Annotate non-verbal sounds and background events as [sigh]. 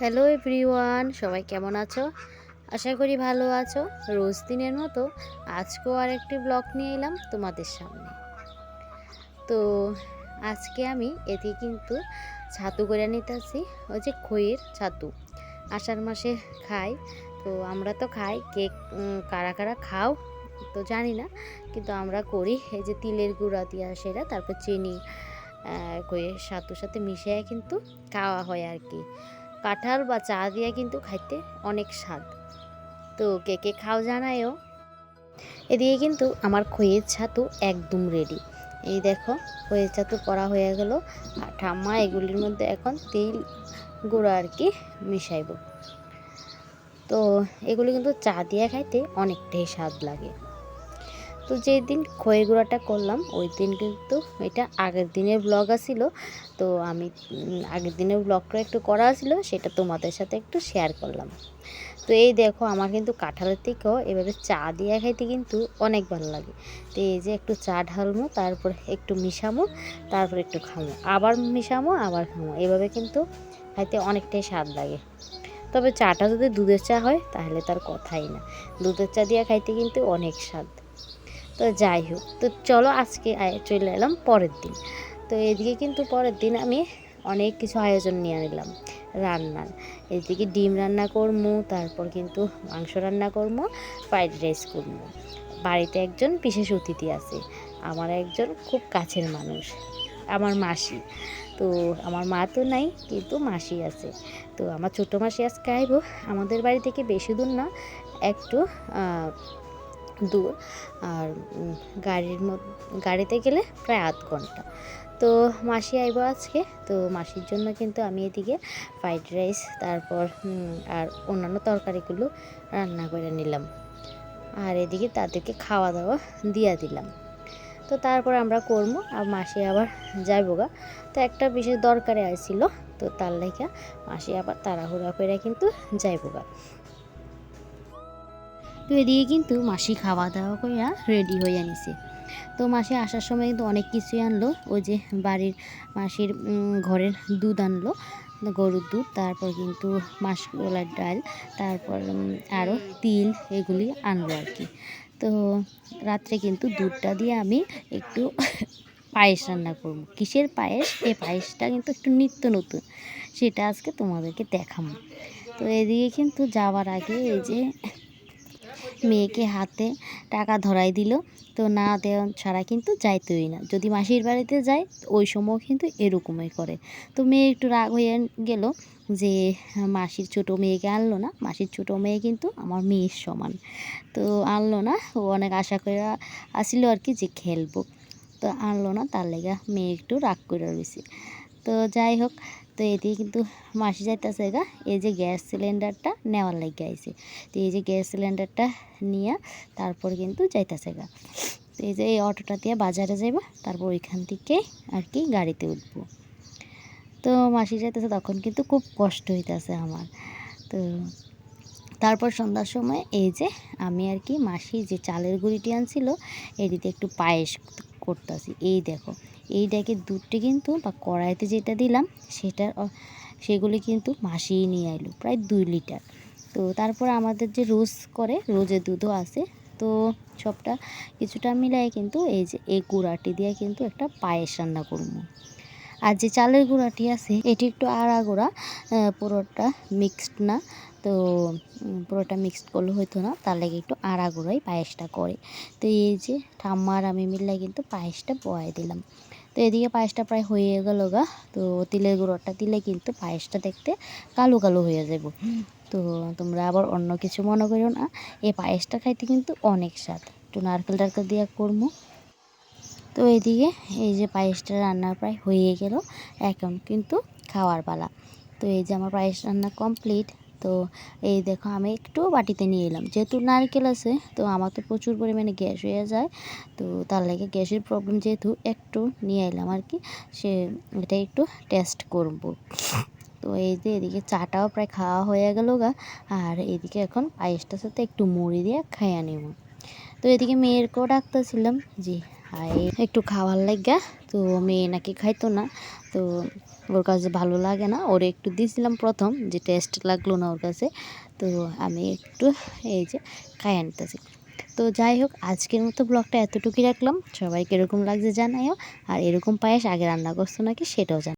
Hello everyone, সবাই কেমন আছো? আশা করি ভালো আছো। রোজ দিনের মতো আজকেও আর একটি ব্লগ নিয়ে এলাম তোমাদের সামনে। তো আজকে আমি এতে কিন্তু ছাতু করে নিতে নিতেছি, ওই যে খইয়ের ছাতু। আষাঢ় মাসে খাই, তো আমরা তো খাই কেক কারা কারা খাও তো জানি না, কিন্তু আমরা করি এই যে তিলের গুঁড়া দিয়া সেটা, তারপর চিনি খইয়ের ছাতুর সাথে মিশিয়ে কিন্তু খাওয়া হয় আর কি। কাঁঠাল বা চা দিয়ে কিন্তু খাইতে অনেক স্বাদ। তো কে কে খাও জানায়ও। এদিকে কিন্তু আমার খইয়ের ছাতু একদম রেডি এই দেখো, খইয়ের ছাতু করা হয়ে গেল। আর ঠাম্মা এগুলির মধ্যে এখন তিল গুঁড়ো আর কি মিশাইব। তো এগুলি কিন্তু চা দিয়ে খাইতে অনেকটাই স্বাদ লাগে। তো যেই দিন খয়ের গুঁড়াটা করলাম, ওই দিন কিন্তু এটা আগের দিনের ব্লগ আসিল তো আমি আগের দিনের ব্লগটা একটু করা ছিল সেটা তোমাদের সাথে একটু শেয়ার করলাম। তো এই দেখো, আমার কিন্তু কাঁঠালের থেকেও এভাবে চা দিয়ে খাইতে কিন্তু অনেক ভালো লাগে। তো এই যে একটু চা ঢালমো, তারপর একটু মিশামো, তারপর একটু খামো। আবার মিশামো, আবার খামো। এভাবে কিন্তু খাইতে অনেকটাই স্বাদ লাগে। তবে চাটা যদি দুধের চা হয়, তাহলে তার কথাই না। দুধের চা দিয়ে খাইতে কিন্তু অনেক স্বাদ। তো যাই হোক, তো চলো আজকে চলে এলাম পরের দিন। তো এদিকে কিন্তু পরের দিন আমি অনেক কিছু আয়োজন নিয়ে নিলাম রান্নার। এদিকে ডিম রান্না করব তারপর কিন্তু মাংস রান্না করব ফ্রাইড রাইস করব বাড়িতে একজন বিশেষ অতিথি আছে, আমার একজন খুব কাছের মানুষ, আমার মাসি। তো আমার মা তো নাই, কিন্তু মাসি আছে। তো আমার ছোটো মাসি আজকে আইব, আমাদের বাড়ি থেকে বেশি দূর না, একটু দূর। আর গাড়ির গাড়িতে গেলে প্রায় আধ ঘণ্টা। তো মাসি আইব আজকে। তো মাসির জন্য কিন্তু আমি এদিকে ফ্রাইড রাইস, তারপর আর অন্যান্য তরকারিগুলো রান্না করে নিলাম। আর এদিকে তাদেরকে খাওয়া দাওয়া দিয়া দিলাম। তো তারপর আমরা করব, আর মাসি আবার যাইব গা। তো একটা বিশেষ দরকারে আইছিল, তো তার লেখা মাসি আবার তাড়াহুড়া করে কিন্তু যাইব গা। তো এদিকে কিন্তু মাসি খাওয়া দাওয়া কইরা রেডি হয়ে আনিছে তো মাসি আসার সময় কিন্তু অনেক কিছুই আনলো। ওই যে বাড়ির মাসির ঘরের দুধ আনলো, গরুর দুধ, তারপর কিন্তু মাসকলার ডাল, তারপর আরও তিল এগুলি আনলো আর কি তো রাত্রে কিন্তু দুধটা দিয়ে আমি একটু [laughs] পায়েস রান্না করব। কিসের পায়েস? এই পায়েসটা কিন্তু একটু নিত্য নতুন, সেটা আজকে তোমাদেরকে দেখাবো। তো এদিকে কিন্তু যাওয়ার আগে এই যে মেয়েকে হাতে টাকা ধরাই দিল। তো না দেওয়া ছাড়া কিন্তু যাইতেই না। যদি মাসির বাড়িতে যায়, ওই সময় কিন্তু এরকমই করে। তো মেয়ে একটু রাগ হয়ে গেল যে, মাসির ছোট মেয়েকে আনলো না। মাসির ছোট মেয়ে কিন্তু আমার মেয়ের সমান। তো আনলো না। ও অনেক আশা করে আসিল আর কি যে খেলব। তো আনলো না, তার লেগে মেয়ে একটু রাগ করে রয়েছে তো যাই হোক তো এদিকে কিন্তু মাসি যাইতেছে গা, এই যে গ্যাস সিলিন্ডারটা নেওয়ার লাগে আইছে। তো এই যে গ্যাস সিলিন্ডারটা নিয়ে তারপর কিন্তু যাইতেছে গা। তো এই যে এই অটোটা দিয়ে বাজারে যাইবা, তারপর ওইখান থেকে আর কি গাড়িতে উঠবো। তো মাসি যাইতেছে তখন কিন্তু খুব কষ্ট হইতেছে আমার। তো তারপর সন্ধ্যার সময় এই যে আমি আর কি মাসি যে চালের গুঁড়িটি আনছিল, এটিতে একটু পায়েস করতেছি। এই দেখো, এই দেখে দুধটি কিন্তু বা কড়াইতে যেটা দিলাম সেটা সেগুলি কিন্তু মাসিয়ে নিয়ে এলো প্রায় দুই লিটার। তো তারপর আমাদের যে রোজ করে, রোজের দুধও আছে, তো সবটা কিছুটা মিলাই কিন্তু এই যে, এই গুঁড়াটি দিয়ে কিন্তু একটা পায়েস রান্না করব। আর যে চালের গুঁড়াটি আছে, এটি একটু আড়া গুঁড়া পুরোটা মিক্সড না। তো পুরোটা মিক্সড করলে হইতো না, তার লাগে একটু আড়া গুঁড়াই পায়েসটা করে। তো এই যে ঠাম্মার আমি মিললে কিন্তু পায়েসটা বয়াই দিলাম। তো এদিকে পায়েসটা প্রায় হয়ে গেল গা। তো তিলের গুঁড়োটা দিলে কিন্তু পায়েসটা দেখতে কালো কালো হয়ে যাব। তো তোমরা আবার অন্য কিছু মনে করো না এই পায়েসটা খাইতে কিন্তু অনেক স্বাদ। একটু নারকেল টারকেল দিয়ে করব তো এদিকে এই যে পায়েসটা রান্না প্রায় হয়ে গেল এখন কিন্তু খাওয়ার পালা। তো এই যে আমার পায়েস রান্না কমপ্লিট তো এই দেখো আমি একটু বাটিতে নিয়ে এলাম। যেহেতু নারকেল আছে, তো আমার তো প্রচুর পরিমাণে গ্যাস হয়ে যায়, তো তার লাগে গ্যাসের প্রবলেম যেহেতু একটু নিয়ে এলাম আর কি, সে এটা একটু টেস্ট করব। তো এই যে এদিকে চাটাও প্রায় খাওয়া হয়ে গেল গা, আর এদিকে এখন পায়েসটার সাথে একটু মুড়ি দিয়ে খাইয়া নেব। তো এদিকে মেয়েরকেও ডাকতেছিলাম আর একটু খাওয়ার লাগা, তো মেয়ে নাকি খাইতো না, তো ওর কাছে ভালো লাগে না। ওর একটু দিয়েছিলাম প্রথম, যে টেস্ট লাগল না ওর কাছে, তো আমি একটু এই যে খাই আনতেছি। তো যাই হোক, আজকের মতো ব্লগটা এতটুকুই রাখলাম। সবাইকে এরকম লাগছে জানাইও, আর এরকম পায়েস আগে রান্না করছ নাকি সেটাও জানাই